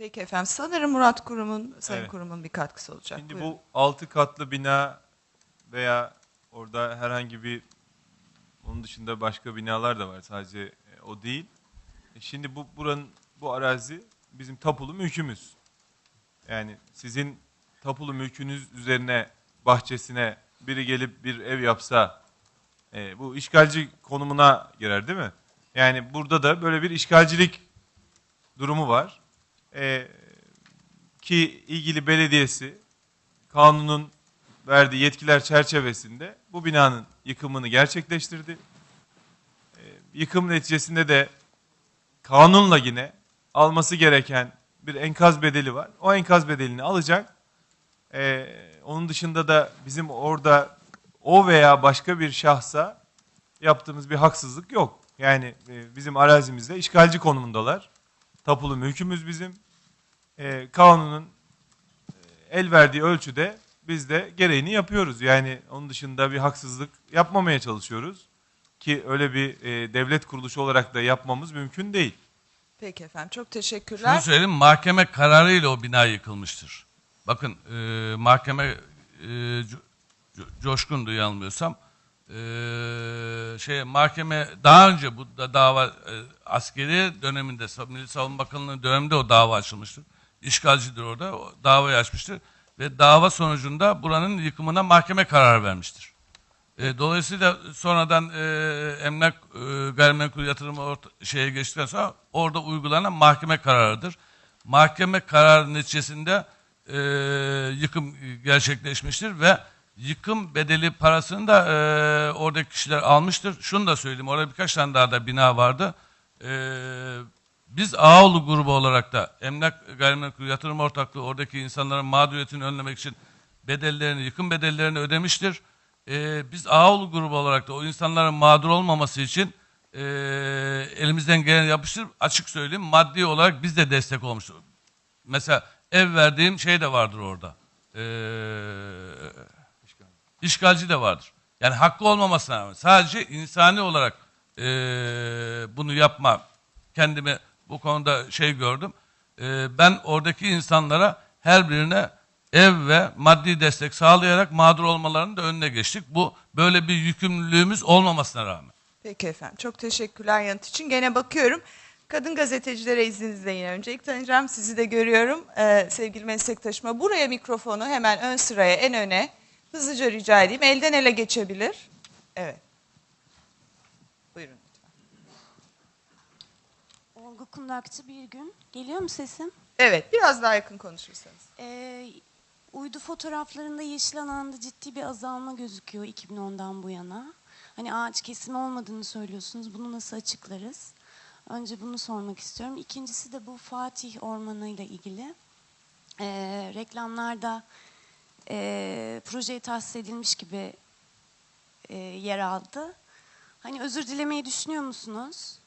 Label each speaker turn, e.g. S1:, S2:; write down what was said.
S1: Peki efendim. Sanırım Murat Kurum'un, Sayın
S2: Evet.
S1: Kurum'un bir katkısı olacak.
S2: Şimdi
S1: Buyurun.
S2: bu altı katlı bina veya orada herhangi bir onun dışında başka binalar da var sadece e, o değil. E, Şimdi bu buranın bu arazi bizim tapulu mülkümüz. Yani sizin tapulu mülkünüz üzerine bahçesine biri gelip bir ev yapsa e, bu işgalci konumuna girer değil mi? Yani burada da böyle bir işgalcilik durumu var. E, ki ilgili belediyesi kanunun verdiği yetkiler çerçevesinde bu binanın yıkımını gerçekleştirdi. Ee, Yıkım neticesinde de kanunla yine alması gereken bir enkaz bedeli var. O enkaz bedelini alacak. Ee, onun dışında da bizim orada o veya başka bir şahsa yaptığımız bir haksızlık yok. Yani e, bizim arazimizde işgalci konumundalar. Tapulu mülkümüz bizim. Ee, kanunun e, el verdiği ölçüde biz de gereğini yapıyoruz. Yani onun dışında bir haksızlık yapmamaya çalışıyoruz. Ki öyle bir e, devlet kuruluşu olarak da yapmamız mümkün değil.
S1: Peki efendim. Çok
S3: Şunu
S1: teşekkürler.
S3: söyleyeyim, mahkeme kararıyla o bina yıkılmıştır. Bakın e, mahkeme e, Co- Coşkun'du yanılmıyorsam. E, şey mahkeme daha önce bu da dava e, askeri döneminde Milli Savunma Bakanlığı döneminde o dava açılmıştır. İşgalcidir orada. O davayı açmıştır ve dava sonucunda buranın yıkımına mahkeme karar vermiştir. E, dolayısıyla sonradan e, emlak e, gayrimenkul yatırımı orta, şeye geçtikten sonra orada uygulanan mahkeme kararıdır. Mahkeme kararı neticesinde e, yıkım gerçekleşmiştir ve yıkım bedeli parasını da e, oradaki kişiler almıştır. Şunu da söyleyeyim, orada birkaç tane daha da bina vardı. E, biz Ağoğlu grubu olarak da emlak gayrimenkul yatırım ortaklığı oradaki insanların mağduriyetini önlemek için bedellerini, yıkım bedellerini ödemiştir. Ee, biz Ağoğlu grubu olarak da o insanların mağdur olmaması için e, elimizden geleni yapıştır. Açık söyleyeyim maddi olarak biz de destek olmuşuz. Mesela ev verdiğim şey de vardır orada. Ee, işgalci de vardır. Yani hakkı olmamasına rağmen sadece insani olarak e, bunu yapma kendimi bu konuda şey gördüm. E, ben oradaki insanlara her birine ev ve maddi destek sağlayarak mağdur olmalarının da önüne geçtik. Bu böyle bir yükümlülüğümüz olmamasına rağmen.
S1: Peki efendim. Çok teşekkürler yanıt için. Gene bakıyorum. Kadın gazetecilere izninizle yine öncelik tanıyacağım. Sizi de görüyorum ee, sevgili meslektaşıma. Buraya mikrofonu hemen ön sıraya en öne hızlıca rica edeyim. Elden ele geçebilir. Evet. Buyurun lütfen.
S4: Olgu Kundakçı bir gün. Geliyor mu sesim?
S1: Evet biraz daha yakın konuşursanız.
S4: Ee, uydu fotoğraflarında yeşil alanda ciddi bir azalma gözüküyor 2010'dan bu yana. Hani ağaç kesimi olmadığını söylüyorsunuz. Bunu nasıl açıklarız? Önce bunu sormak istiyorum. İkincisi de bu Fatih Ormanı ile ilgili. Ee, reklamlarda e, projeye tahsis edilmiş gibi e, yer aldı. Hani özür dilemeyi düşünüyor musunuz?